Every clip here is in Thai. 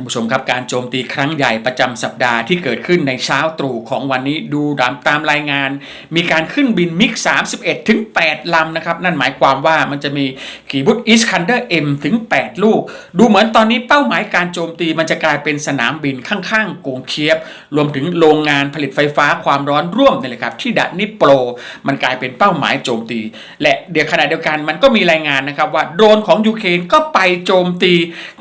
ท่านผู้ชมครับการโจมตีครั้งใหญ่ประจำสัปดาห์ที่เกิดขึ้นในเช้าตรู่ของวันนี้ดูตามตามรายงาน มีการขึ้นบินมิก 31 ถึง 8 ลำนะครับ นั่นหมายความว่ามันจะมีขีบุตอิสคันเดอร์เอ็มถึง 8 ลูก ดูเหมือนตอนนี้เป้าหมายการโจมตีมันจะกลายเป็นสนามบินข้างๆกรุงเคียบ รวมถึงโรงงานผลิตไฟฟ้าความร้อนร่วมนี่แหละครับ ที่ดะนิโปร มันกลายเป็นเป้าหมายโจมตี และเดี๋ยวขณะเดียวกันมันก็มีรายงานนะครับว่าโดรนของยูเครนก็ไปโจมตี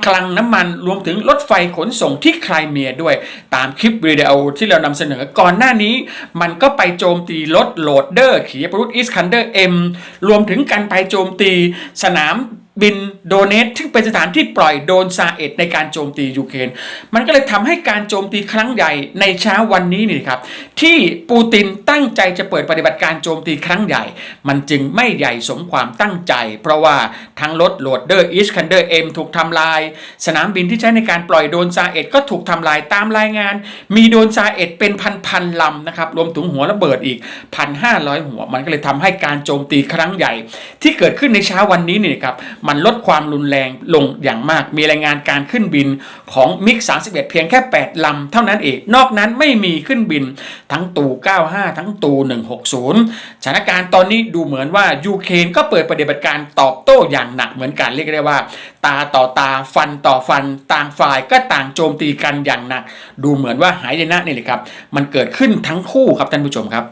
คลังน้ำมันรวมถึงรถไฟขนส่งที่ไครเมียด้วย ตามคลิปวิดีโอที่เรานำเสนอก่อนหน้านี้ มันก็ไปโจมตีรถโหลดเดอร์ขีปรุตอิสคันเดอร์เอ็มรวมถึงการไปโจมตีสนาม บินโดเนตที่งเป็นสถานที่ปล่อยโดรนซาเอ็ดในการโจมตียูเครนมันก็เลยทำให้การโจมตีครั้งใหญ่ในเช้าวันนี้นี่ครับ ที่ปูตินตั้งใจจะเปิดปฏิบัติการโจมตีครั้งใหญ่ มันจึงไม่ใหญ่สมความตั้งใจ เพราะว่าทั้งรถโหลดเดอร์อิสคันเดอร์เอ็มถูกทำลาย สนามบินที่ใช้ในการปล่อยโดรนซาเอ็ดก็ถูกทำลายตามรายงาน มีโดรนซาเอ็ดเป็นพันๆลำนะครับรวมถึงหัวระเบิดอีก 1,500 หัว มันก็เลยทำให้การโจมตีครั้งใหญ่ ที่เกิดขึ้นในเช้าวันนี้นี่ครับมันลดความรุนแรงลงอย่างมาก มีรายงานการขึ้นบินของมิก31 เพียงแค่ 8 ลำ เท่านั้นเอง นอกนั้นไม่มีขึ้นบินทั้งตู 95 ทั้งตู 160 สถานการณ์ตอนนี้ดูเหมือนว่ายูเครนก็เปิดปฏิบัติการตอบโต้อย่างหนักเหมือนกันเรียกได้ว่า ตาต่อตาฟันต่อฟันต่างฝ่ายก็ต่างโจมตีกันอย่างหนัก ดูเหมือนว่าหายนะนี่เลยครับ มันเกิดขึ้นทั้งคู่ครับท่านผู้ชมครับ